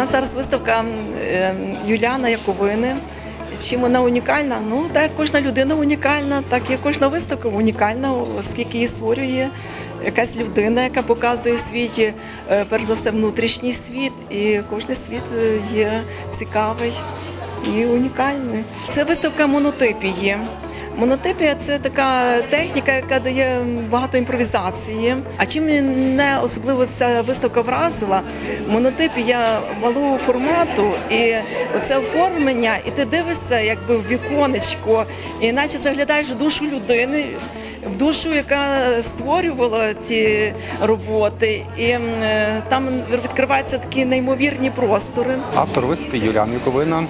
нас зараз виставка е, Юліана Яковини. Чим вона унікальна? Ну так кожна людина унікальна, так і кожна виставка унікальна, оскільки її створює якась людина, яка показує свій, е, перш за все, внутрішній світ, і кожен світ е, є цікавий і унікальний. Це виставка монотипії. Монотипія це така техніка, яка дає багато імпровізації. А чим мене особливо ця виставка вразила? Монотипія малого формату і це оформлення, і ти дивишся якби в віконечко, і наче заглядаєш душу людини. В душу, яка створювала ці роботи, і е, там відкриваються такі неймовірні простори. Автор виставки Юліан Юковина. Е,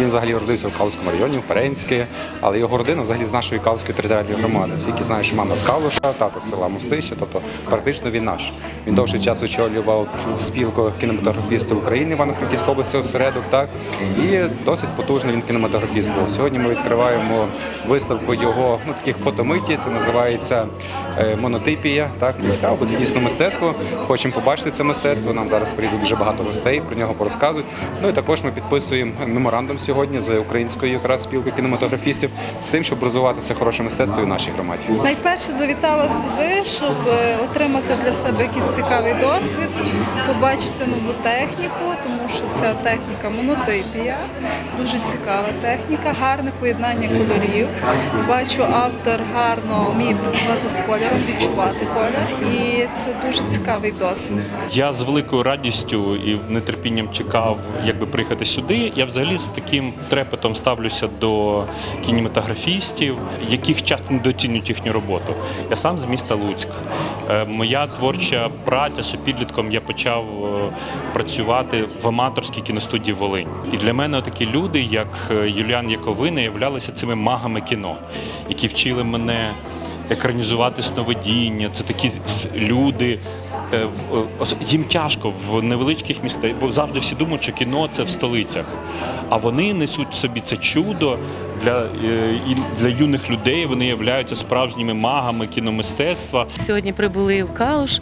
Він взагалі родився в Калузькому районі, в Перенське, але його родина взагалі з нашої Калузької територіальної громади. Всі знають, що мама з Калуша, тато з села Мостище, тобто практично він наш. Він довший час очолював спілку кінематографістів України Івано-Франківської області осередок, так і досить потужний він кінематографіст був. Сьогодні ми відкриваємо виставку його ну таких фотомиті. Це називається е, монотипія. Так цікаво, бо це дійсно мистецтво. Хочемо побачити це мистецтво. Нам зараз прийде дуже багато гостей, про нього порозказують. Ну і також ми підписуємо меморандум сьогодні з українською якраз спілкою кінематографістів з тим, щоб розвивати це хороше мистецтво і в нашій громаді. Найперше завітала сюди, щоб е, отримати для себе якийсь цікавий досвід, побачити нову техніку, тому що ця техніка монотипія, дуже цікава техніка, гарне поєднання кольорів. Бачу, автор гарно вміє працювати з кольором, відчувати колір, і це дуже цікавий досвід. Я з великою радістю і нетерпінням чекав, якби приїхати сюди. Я взагалі з таким трепетом ставлюся до кінематографістів, яких часто недооцінюють їхню роботу. Я сам з міста Луцьк. Е, Моя творча праця ще підлітком я почав е, працювати в аматорській кіностудії Волинь. І для мене такі люди, як е, Юліан Яковина, являлися цими магами кіно, які вчили мене екранізувати сновидіння. Це такі люди. е, Їм тяжко в невеличких містах, бо завжди всі думають, що кіно це в столицях. А вони несуть собі це чудо для, е, і для юних людей. Вони являються справжніми магами кіномистецтва. Сьогодні прибули в Калуш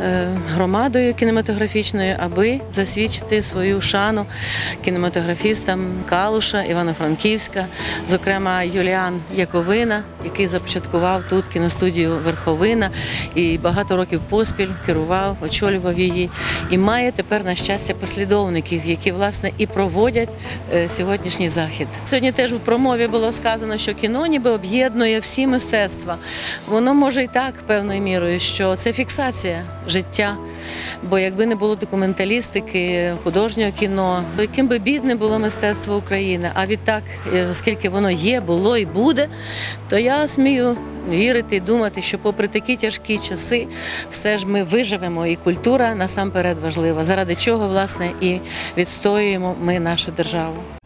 е, громадою кінематографічною, аби засвідчити свою шану кінематографістам Калуша, Івано-Франківська, зокрема Юліан Яковина, який започаткував тут кіностудію Верховина і багато років поспіль керував, очолював її. І має тепер на щастя послідовників, які власне і проводять е, сьогоднішній захід. Сьогодні теж у промові було сказано, що кіно ніби об'єднує всі мистецтва. Воно може і так певною мірою, що це фіксація життя. Бо якби не було документалістики, художнього кіно, яким би бідне було мистецтво України, а відтак, е, оскільки воно є, було і буде, то я смію вірити і думати, що попри такі тяжкі часи, все ж ми виживемо, і культура насамперед важлива, заради чого власне і відстоюємо ми нашу державу.